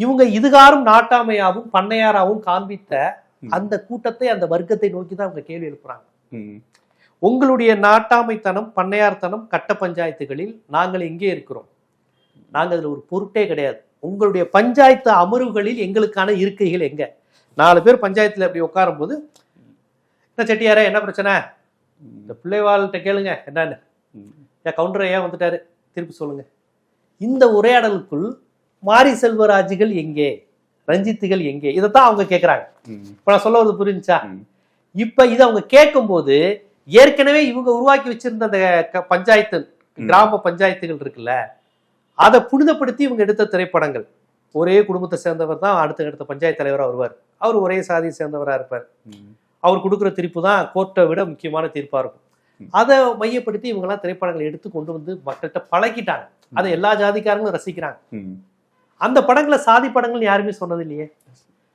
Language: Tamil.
இவங்க இதுகாரும் நாட்டாமையாவும் பண்ணையாராவும் காண்பித்த. அந்த கூட்டத்தை அந்த வர்க்கத்தை நோக்கி தான் அவங்க கேள்வி எழுப்புறாங்க. ம். உங்களுடைய நாட்டாமைத்தனம் பண்ணையார்த்தனம் கட்ட பஞ்சாயத்துகளில் நாங்கள் எங்கே இருக்கிறோம். நாங்கள் அதில் ஒரு பொருட்டே கிடையாது. உங்களுடைய பஞ்சாயத்து அமர்வுகளில் எங்களுக்கான இருக்கைகள் எங்க? நாலு பேர் பஞ்சாயத்துல அப்படி உட்காரும்போது என்ன செட்டியாரே என்ன பிரச்சனை? இந்த பிள்ளைவாள்கிட்ட கேளுங்க என்னன்னு. கவுண்டர் ஏன் வந்துட்டாரு திருப்பி சொல்லுங்க. இந்த உரையாடலுக்குள் மாரி செல்வராஜுகள் எங்கே ரஞ்சித்துகள் எங்கே இதைத்தான் அவங்க கேட்குறாங்க. இப்போ நான் சொல்ல வருது புரிஞ்சுச்சா ம். இப்ப இதை அவங்க கேட்கும்போது ஏற்கனவே இவங்க உருவாக்கி வச்சிருந்த அந்த பஞ்சாயத்து. கிராம பஞ்சாயத்துகள் இருக்குல்ல அதை புனிதப்படுத்தி இவங்க எடுத்த திரைப்படங்கள் ஒரே குடும்பத்தை சேர்ந்தவர் தான் அடுத்த அடுத்த பஞ்சாயத்து தலைவரா வருவார் அவர் ஒரே சாதியை சேர்ந்தவரா இருப்பார். அவர் கொடுக்குற தீர்ப்பு தான் கோர்ட்டை விட முக்கியமான தீர்ப்பா இருக்கும். அதை மையப்படுத்தி இவங்கெல்லாம் திரைப்படங்களை எடுத்து கொண்டு வந்து மக்கள்கிட்ட பழக்கிட்டாங்க அதை எல்லா ஜாதிக்காரங்களும் ரசிக்கிறாங்க. அந்த படங்களை சாதி படங்கள் யாருமே சொன்னது இல்லையே.